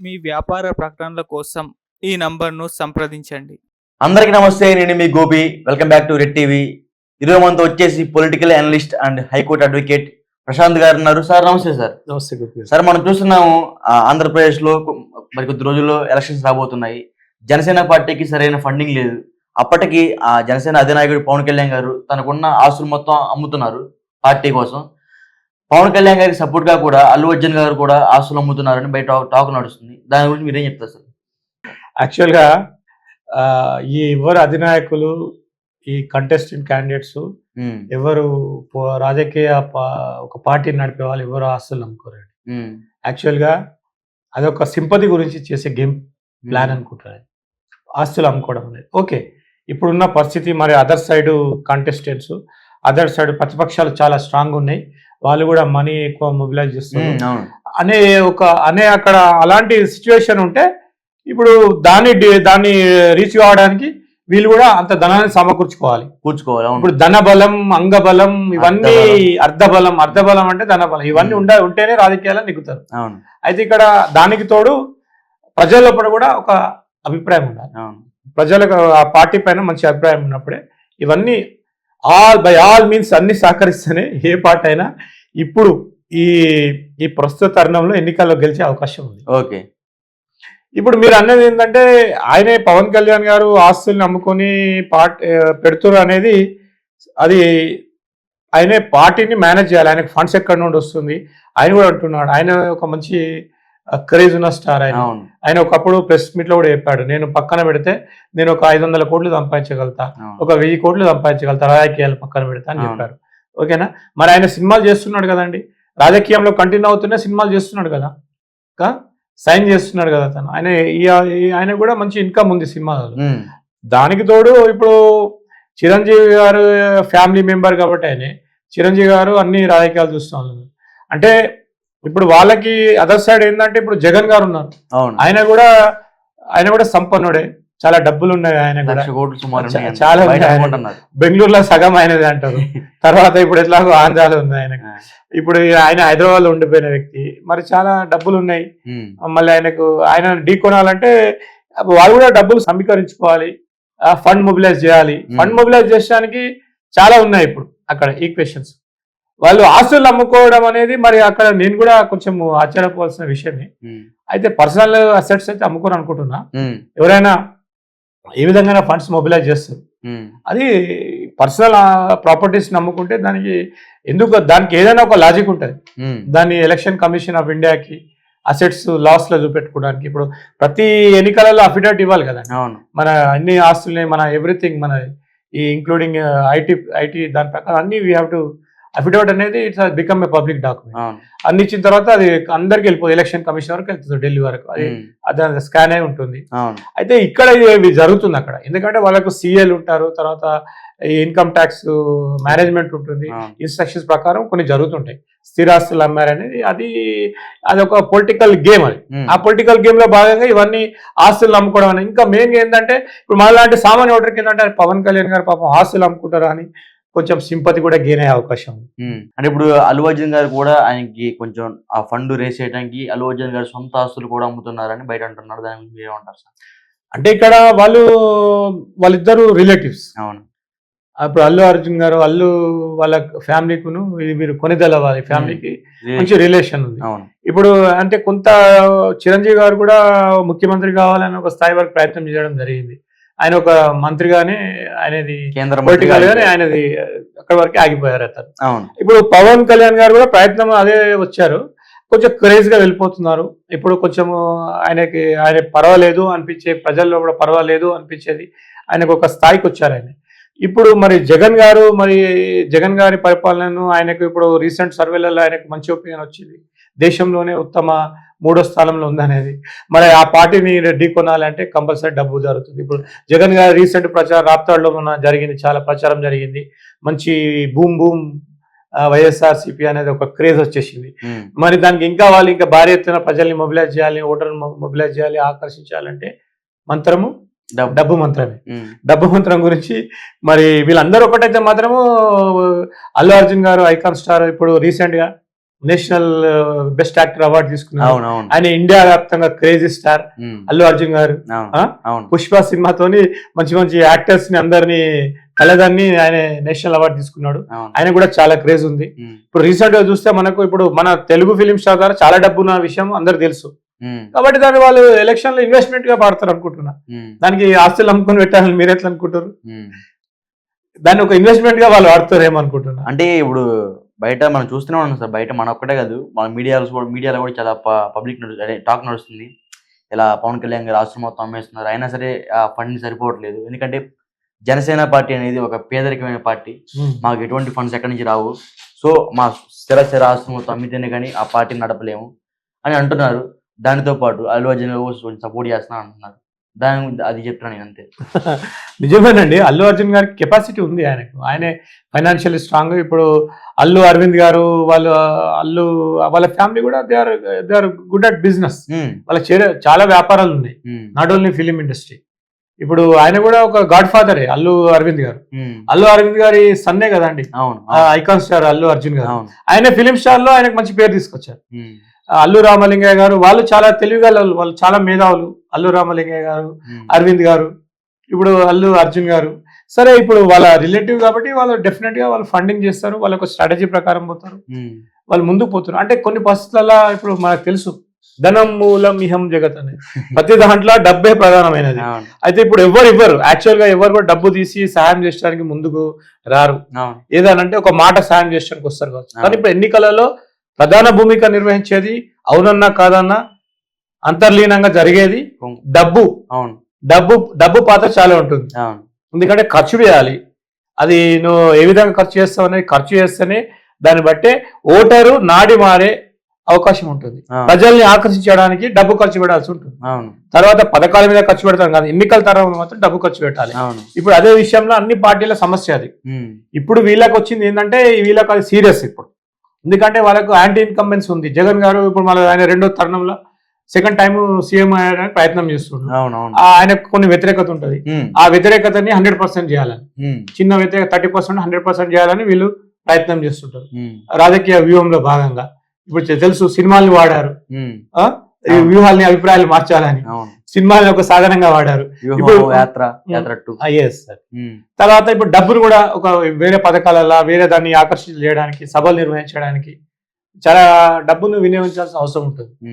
మీ వ్యాపార ప్రకటనల కోసం ఈ నంబర్ను సంప్రదించండి. అందరికీ నమస్తే నేను మీ Gopi. Welcome back to red TV ఈరోజు మనతో వచ్చేసి political analyst and high court advocate Prashanth గారు ఉన్నారు. సార్ నమస్తే సార్. నమస్తే గోపి సార్ మనం చూస్తున్నాము ఆ, ఆంధ్రప్రదేశ్లో కొ- మరి కొద్ది రోజుల్లో ఎలక్షన్స్ రాబోతున్నాయి. జనసేన పార్టీకి సరైన ఫండింగ్ లేదు. అప్పటికి ఆ జనసేన అధినాయకుడు పవన్ కళ్యాణ్ గారు తనకున్న ఆస్తులు మొత్తం అమ్ముతున్నారు పార్టీ కోసం. పవన్ కళ్యాణ్ గారికి సపోర్ట్గా కూడా అల్లు అర్జున్ గారు కూడా ఆస్తులు అమ్ముతున్నారని బయట టాక్- నడుస్తుంది. దాని గురించి మీరేం చెప్తారు సార్? యాక్చువల్గా ఈ ఎవరు అధినాయకులు ఈ కంటెస్టెంట్ క్యాండిడేట్స్ ఎవరు రాజకీయ ఒక పార్టీని నడిపే వాళ్ళు ఎవరు ఆస్తులు నమ్ముకోరండి ఉమ్, యాక్చువల్గా అదొక సింపతి గురించి చేసే గేమ్ ప్లాన్ అనుకుంటారు. ఆస్తులు అమ్ముకోవడం అనేది. ఓకే ఇప్పుడున్న పరిస్థితి మరి other side contestants other side ప్రతిపక్షాలు చాలా స్ట్రాంగ్ ఉన్నాయి. వాళ్ళు కూడా మనీ ఎక్కువ మొబిలైజ్ చేస్తున్నారు. అనే ఒక అనే అక్కడ అలాంటి సిచ్యువేషన్ ఉంటే ఇప్పుడు దాన్ని దాన్ని రీచ్ కావడానికి వీళ్ళు కూడా అంత ధనాన్ని సమకూర్చుకోవాలి. కూర్చుకోవాలి ఇప్పుడు ధన బలం అంగబలం ఇవన్నీ అర్ధబలం. అర్ధబలం అంటే ధన బలం ఇవన్నీ. ఉండ ఉంటేనే రాజకీయాలు నెగ్గుతారు. అవును. అయితే ఇక్కడ దానికి తోడు ప్రజల లోపల కూడా ఒక అభిప్రాయం ఉండాలి. ప్రజలకు ఆ పార్టీ పైన మంచి అభిప్రాయం ఉన్నప్పుడే ఇవన్నీ ఆల్ బై ఆల్ మీన్స్ అన్ని సహకరిస్తేనే ఏ పార్టీ అయినా ఇప్పుడు ఈ ఈ ప్రస్తుత తరుణంలో ఎన్నికల్లో గెలిచే అవకాశం ఉంది. ఓకే. ఇప్పుడు మీరు అన్నది ఏంటంటే ఆయనే పవన్ కళ్యాణ్ గారు ఆస్తుల్ని అమ్ముకొని పార్ట్ పెడుతున్నారు అనేది అది ఆయనే పార్టీని మేనేజ్ చేయాలి. ఆయనకు ఫండ్స్ ఎక్కడి నుండి వస్తుంది? ఆయన కూడా అంటున్నాడు. ఆయన ఒక మంచి క్రేజ్ ఉన్న స్టార్ ఆయన. ఆయన ఒకప్పుడు ప్రెస్ మీట్లో కూడా చెప్పాడు నేను పక్కన పెడితే నేను ఒక ఐదు వందల కోట్లు సంపాదించగలుగుతా ఒక వెయ్యి కోట్లు సంపాదించగలుగుతా రాజకీయాలు పక్కన పెడతా అని. చెప్పారు. ఓకేనా? మరి ఆయన సినిమాలు చేస్తున్నాడు కదండి. రాజకీయంలో కంటిన్యూ అవుతున్న సినిమాలు చేస్తున్నాడు కదా. ఇంకా సైన్ చేస్తున్నాడు కదా తను. ఆయన ఆయన కూడా మంచి ఇన్కమ్ ఉంది సినిమాలలో. ఉమ్, దానికి తోడు ఇప్పుడు చిరంజీవి గారు ఫ్యామిలీ మెంబర్ కాబట్టి ఆయన చిరంజీవి గారు అన్ని రాజకీయాలు చూస్తూ ఉన్నారు. అంటే ఇప్పుడు వాళ్ళకి అదర్ సైడ్ ఏంటంటే ఇప్పుడు జగన్ గారు ఉన్నారు. అవును. ఆయన కూడా ఆయన కూడా సంపన్నుడే. చాలా డబ్బులు ఉన్నాయి ఆయన కూడా. చాలా. బెంగళూరులో సగం ఆయనది అంటారు. తర్వాత ఇప్పుడు ఎట్లాగో ఆంధ్రాలో ఉంది ఆయనకు ఆ, ఇప్పుడు ఆయన హైదరాబాద్లో ఉండిపోయిన వ్యక్తి. మరి చాలా డబ్బులు ఉన్నాయి. మళ్ళీ ఆయనకు ఆయన ఢీ కొనాలంటే వాళ్ళు కూడా డబ్బులు సమీకరించుకోవాలి. ఫండ్ మొబిలైజ్ చేయాలి. ఫండ్ మొబిలైజ్ చేయడానికి చాలా ఉన్నాయి ఇప్పుడు అక్కడ ఈక్వేషన్స్ వాళ్ళు ఆస్తులు అమ్ముకోవడం అనేది మరి అక్కడ నేను కూడా కొంచెం ఆశ్చర్యపోవాల్సిన విషయమే. అయితే పర్సనల్ అసెట్స్ అయితే అమ్ముకోరు అనుకుంటున్నా. ఎవరైనా ఏ విధంగా ఫండ్స్ మొబిలైజ్ చేస్తారు. అది పర్సనల్ ప్రాపర్టీస్ నమ్ముకుంటే దానికి ఎందుకు దానికి ఏదైనా ఒక లాజిక్ ఉంటుంది. దాన్ని ఎలక్షన్ కమిషన్ ఆఫ్ ఇండియాకి అసెట్స్ లాస్లో చూపెట్టుకోవడానికి ఇప్పుడు ప్రతి ఎన్నికలలో అఫిడవిట్ ఇవ్వాలి కదా. మన అన్ని ఆస్తుల్ని మన ఎవ్రీథింగ్ మన ఈ ఇంక్లూడింగ్ ఐటీ ఐటీ దాని ప్రకారం అన్ని వీ హ్యావ్ టు అఫిడవిట్ అనేది it's become a public document అన్ని ఇచ్చిన తర్వాత అది అందరికి వెళ్ళిపోతుంది ఎలక్షన్ కమిషన్ వరకు వెళ్తుంది ఢిల్లీ వరకు. అది అది స్కాన్ అయి ఉంటుంది. అయితే ఇక్కడ ఇవి జరుగుతుంది అక్కడ? ఎందుకంటే వాళ్ళకు సిఎల్ ఉంటారు తర్వాత ఇన్కమ్ ట్యాక్స్ మేనేజ్మెంట్ ఉంటుంది ఇన్స్ట్రక్షన్స్ ప్రకారం కొన్ని జరుగుతుంటాయి. స్థిరాస్తులు అమ్మారనేది అది అది ఒక పొలిటికల్ గేమ్ అది. ఆ పొలిటికల్ గేమ్లో భాగంగా ఇవన్నీ ఆస్తులు అమ్ముకోవడం అనేది. ఇంకా మెయిన్ ఏంటంటే ఇప్పుడు మనలాంటి సామాన్య ఓటర్కి ఏంటంటే పవన్ కళ్యాణ్ గారు పాపం ఆస్తులు అమ్ముకుంటారా అని కొంచెం సింపతి కూడా గెయిన్ అయ్యే అవకాశం ఉంది. అంటే ఇప్పుడు అల్లు అర్జున్ గారు కూడా ఆయనకి కొంచెం ఆ ఫండ్ రేస్ చేయడానికి అల్లు అర్జున్ గారు సొంత ఆస్తులు కూడా అమ్ముతున్నారని బయట అంటున్నారు. దాని గురించి మీరేమంటారు సార్? అంటే ఇక్కడ వాళ్ళు వాళ్ళిద్దరు రిలేటివ్స్ అవును. ఇప్పుడు అల్లు అర్జున్ గారు అల్లు వాళ్ళ ఫ్యామిలీకును ఇది మీరు కొనిదల వాళ్ళ ఫ్యామిలీకి మంచి రిలేషన్ ఉంది. అవును. ఇప్పుడు అంటే కొంత చిరంజీవి గారు కూడా ముఖ్యమంత్రి కావాలని ఒక స్థాయి వరకు ప్రయత్నం చేయడం జరిగింది. ఆయన ఒక మంత్రిగానే ఆయనది కేంద్ర మంత్రి పొలిటికల్ గానే. ఆయనది అక్కడి వరకు ఆగిపోయారు అతను. ఇప్పుడు పవన్ కళ్యాణ్ గారు కూడా ప్రయత్నం అదే వచ్చారు. కొంచెం క్రేజ్గా వెళ్ళిపోతున్నారు. ఇప్పుడు కొంచెం ఆయనకి ఆయన పర్వాలేదు అనిపించే ప్రజల్లో కూడా పర్వాలేదు అనిపించేది ఆయనకు ఒక స్థాయికి వచ్చారు ఆయన. ఇప్పుడు మరి జగన్ గారు మరి జగన్ గారి పరిపాలనను ఆయనకు ఇప్పుడు రీసెంట్ సర్వేలలో ఆయనకు మంచి ఒపీనియన్ వచ్చింది. దేశంలోనే ఉత్తమ మూడో స్థానంలో ఉందనేది. మరి ఆ పార్టీని ఢీ కొనాలంటే కంపల్సరీ డబ్బు జరుగుతుంది. ఇప్పుడు జగన్ గారి రీసెంట్ ప్రచారం రాప్తాడులో మొన్న జరిగింది చాలా ప్రచారం జరిగింది. మంచి బూమ్ బూమ్ వైఎస్ఆర్ సిపి అనేది ఒక క్రేజ్ వచ్చేసింది. మరి దానికి ఇంకా వాళ్ళు ఇంకా భారీ ఎత్తున ప్రజల్ని మొబిలైజ్ చేయాలి ఓటర్ని మొబిలైజ్ చేయాలి ఆకర్షించాలంటే మంత్రము డబ్బు. డబ్బు మంత్రమే. డబ్బు మంత్రం గురించి మరి వీళ్ళందరూ ఒకటైతే మాత్రము అల్లు అర్జున్ గారు ఐకాన్ స్టార్ ఇప్పుడు రీసెంట్గా నేషనల్ బెస్ట్ యాక్టర్ అవార్డు తీసుకున్నారు ఆయన ఇండియా వ్యాప్తంగా క్రేజీ స్టార్. అల్లు అర్జున్ గారు. పుష్ప సినిమాతోని మంచి మంచి యాక్టర్స్ని అందరినీ కలదాన్ని ఆయన నేషనల్ అవార్డు తీసుకున్నాడు. ఆయన కూడా చాలా క్రేజ్ ఉంది. ఇప్పుడు రీసెంట్గా చూస్తే మనకు ఇప్పుడు మన తెలుగు ఫిలిం స్టార్ ద్వారా చాలా డబ్బు ఉన్న విషయం అందరు తెలుసు. కాబట్టి దాన్ని వాళ్ళు ఎలక్షన్లో ఇన్వెస్ట్మెంట్గా పాడతారు అనుకుంటున్నా. దానికి ఆస్తులు అమ్ముకొని పెట్టాలని మీరు ఎట్లా అనుకుంటారు. దాన్ని ఒక ఇన్వెస్ట్మెంట్గా వాళ్ళు వాడతారేమో అనుకుంటున్నా. అంటే ఇప్పుడు బయట మనం చూస్తూనే ఉన్నాం సార్. బయట మన ఒక్కటే కాదు మన మీడియాలో కూడా మీడియాలో కూడా చాలా పబ్లిక్ అదే టాక్ నడుస్తుంది. ఇలా పవన్ కళ్యాణ్ గారు రాష్ట్రం మొత్తం అమ్మేస్తున్నారు అయినా సరే ఆ ఫండ్ సరిపోవట్లేదు. ఎందుకంటే జనసేన పార్టీ అనేది ఒక పేదరికమైన పార్టీ. మాకు ఎటువంటి ఫండ్స్ ఎక్కడి నుంచి రావు. సో మా స్థిర స్థిర మొత్తం అమ్మితేనే కానీ ఆ పార్టీని నడపలేము అని అంటున్నారు. దానితో పాటు అల్లు అర్జున్ సపోర్ట్ చేస్తున్నా అంటున్నారు. దాని అది చెప్తాను నేను అంతే. నిజమేనండి. అల్లు అర్జున్ గారికి కెపాసిటీ ఉంది ఆయనకు. ఆయనే ఫైనాన్షియల్ స్ట్రాంగ్ ఇప్పుడు అల్లు అరవింద్ గారు వాళ్ళ అల్లు వాళ్ళ ఫ్యామిలీ కూడా they are they are good at business um, వాళ్ళకి చేరే- చాలా వ్యాపారాలు ఉన్నాయి. నాట్ ఓన్లీ ఫిలిం ఇండస్ట్రీ ఇప్పుడు ఆయన కూడా ఒక గాడ్ ఫాదరే అల్లు అరవింద్ గారు. అల్లు అరవింద్ గారి సన్నే కదండి? అవును. ఐకాన్ స్టార్ అల్లు అర్జున్ గారు. ఆయన ఫిలిం స్టార్లో ఆయనకు మంచి పేరు తీసుకొచ్చారు. అల్లు రామలింగయ్య గారు వాళ్ళు చాలా తెలివిగల వాళ్ళు, చాలా మేధావులు. అల్లు రామలింగయ్య గారు అరవింద్ గారు ఇప్పుడు అల్లు అర్జున్ గారు. సరే ఇప్పుడు వాళ్ళ రిలేటివ్ కాబట్టి వాళ్ళు డెఫినెట్గా వాళ్ళు ఫండింగ్ చేస్తారు వాళ్ళ ఒక స్ట్రాటజీ ప్రకారం పోతారు. వాళ్ళు ముందుకు పోతారు. అంటే కొన్ని పరిస్థితులలో ఇప్పుడు మనకు తెలుసు ధనం మూలం ఇహం జగత్ అనేది. ప్రతి దాంట్లో డబ్బే ప్రధానమైనది. అయితే ఇప్పుడు ఎవరు ఇవ్వరు. యాక్చువల్గా ఎవరు కూడా డబ్బు తీసి సాయం చేయడానికి ముందుకు రారు. ఏదనంటే ఒక మాట సాయం చేయడానికి వస్తారు కావచ్చు. కానీ ఇప్పుడు ఎన్నికలలో ప్రధాన భూమిక నిర్వహించేది అవునన్నా కాదన్నా అంతర్లీనంగా జరిగేది. డబ్బు. అవును. డబ్బు డబ్బు పాత్ర చాలా ఉంటుంది. అవును. ఎందుకంటే ఖర్చు చేయాలి అది నువ్వు ఏ విధంగా ఖర్చు చేస్తావు అనేది ఖర్చు చేస్తేనే దాన్ని బట్టే ఓటరు నాడి మారే అవకాశం ఉంటుంది. ప్రజల్ని ఆకర్షించడానికి డబ్బు ఖర్చు పెట్టాల్సి ఉంటుంది. అవును. తర్వాత పథకాల మీద ఖర్చు పెడతాం కాదు. ఎన్నికల తరంలో మాత్రం డబ్బు ఖర్చు పెట్టాలి. అవును. ఇప్పుడు అదే విషయంలో అన్ని పార్టీల సమస్య అది. ఇప్పుడు వీళ్ళకి వచ్చింది ఏంటంటే వీళ్ళకి అది సీరియస్ ఇప్పుడు. ఎందుకంటే వాళ్ళకు యాంటీ ఇన్కంబెన్స్ ఉంది. జగన్ గారు ఇప్పుడు మన ఆయన రెండో తరుణంలో సెకండ్ టైం సీఎం అయ్యడానికి ప్రయత్నం చేస్తున్నారు అవును అవును ఆ ఆయనకు కొన్ని వ్యతిరేకత ఉంటుంది. ఆ వ్యతిరేకతని హండ్రెడ్ పర్సెంట్ చేయాలని. చిన్న వ్యతిరేక థర్టీ పర్సెంట్ హండ్రెడ్ పర్సెంట్ చేయాలని వీళ్ళు ప్రయత్నం చేస్తుంటారు. రాజకీయ వ్యూహంలో భాగంగా. ఇప్పుడు తెలుసు సినిమాల్ని వాడారు. ఉమ్, ఆ? ఈ వ్యూహాల్ని అభిప్రాయాలు మార్చాలని. సినిమాల్ని ఒక సాధనంగా వాడారు. ఎస్ ఉమ్, తర్వాత ఇప్పుడు డబ్బును కూడా ఒక వేరే పథకాలలో వేరే దాన్ని ఆకర్షించ చేయడానికి సభలు నిర్వహించడానికి చాలా డబ్బును వినియోగించాల్సిన అవసరం ఉంటుంది.